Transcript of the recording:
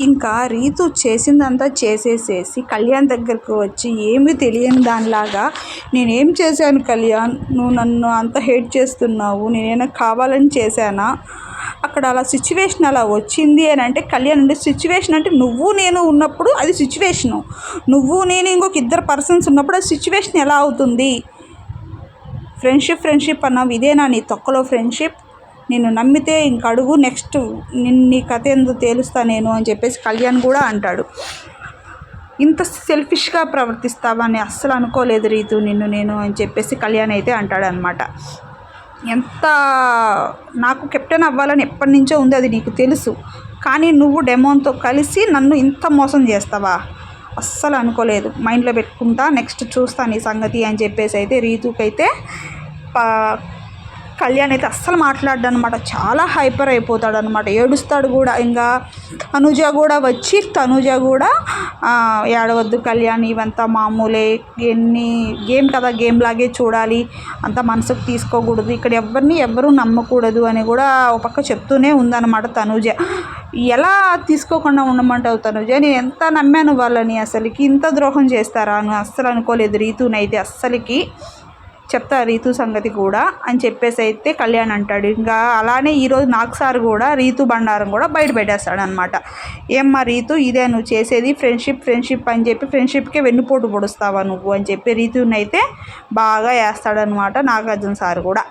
ఇంకా రీతు చేసిందంతా చేసేసేసి కళ్యాణ్ దగ్గరకు వచ్చి ఏమీ తెలియని దానిలాగా నేనేం చేశాను కళ్యాణ్? నువ్వు నన్ను అంత హేట్ చేస్తున్నావు. నేనైనా కావాలని చేశానా? అక్కడ అలా సిచ్యువేషన్ అలా వచ్చింది అని అంటే కళ్యాణ్ అంటే సిచ్యువేషన్ అంటే నువ్వు నేను ఉన్నప్పుడు అది సిచ్యువేషను నువ్వు నేను ఇంకొక ఇద్దరు పర్సన్స్ ఉన్నప్పుడు అది సిచ్యువేషన్ ఎలా అవుతుంది? ఫ్రెండ్షిప్ ఫ్రెండ్షిప్ అన్నావు. ఇదేనా నీ తొక్కలో ఫ్రెండ్షిప్ నిన్ను నమ్మితే ఇంక అడుగు నెక్స్ట్ నిన్ను నీ కథ ఎందుకు తేలుస్తా నేను అని చెప్పేసి కళ్యాణ్ కూడా అంటాడు. ఇంత సెల్ఫిష్గా ప్రవర్తిస్తావా అస్సలు అనుకోలేదు రీతు నిన్ను నేను అని చెప్పేసి కళ్యాణ్ అయితే అంటాడనమాట ఎంత నాకు కెప్టెన్ అవ్వాలని ఎప్పటి నుంచో ఉంది అది నీకు తెలుసు. కానీ నువ్వు డెమోన్తో కలిసి నన్ను ఇంత మోసం చేస్తావా? అస్సలు అనుకోలేదు. మైండ్లో పెట్టుకుంటా నెక్స్ట్ చూస్తాను ఈ సంగతి అని చెప్పేసి అయితే రీతుకైతే కళ్యాణ్ అయితే అస్సలు మాట్లాడడం అనమాట చాలా హైపర్ అయిపోతాడు అనమాట ఏడుస్తాడు కూడా. ఇంకా తనుజ కూడా వచ్చి తనుజ కూడా ఏడవద్దు కళ్యాణ్ ఇవంతా మామూలే. ఎన్ని గేమ్ కదా గేమ్ లాగే చూడాలి. అంత మనసుకు తీసుకోకూడదు. ఇక్కడ ఎవరిని ఎవరు నమ్మకూడదు అని కూడా ఒక పక్క చెప్తూనే ఉందన్నమాట తనుజ. ఎలా తీసుకోకుండా ఉండమంటావు తనుజ? నేను ఎంత నమ్మాను వాళ్ళని అసలుకి? ఇంత ద్రోహం చేస్తారా? అని అస్సలు అనుకోలేదు రీతునైతే అస్సలకి. చెప్తా రీతు సంగతి కూడా అని చెప్పేసి అయితే కళ్యాణ్ అంటాడు. ఇంకా అలానే ఈరోజు నాకు సార్ కూడా రీతు బండారం కూడా బయట పెట్టేస్తాడు అనమాట ఏమ్మా రీతు ఇదే నువ్వు చేసేది ఫ్రెండ్షిప్ ఫ్రెండ్షిప్ అని చెప్పి ఫ్రెండ్షిప్కే వెన్నుపోటు పొడుస్తావా నువ్వు అని చెప్పి రీతునైతే బాగా వేస్తాడనమాట నాగార్జున సార్ కూడా.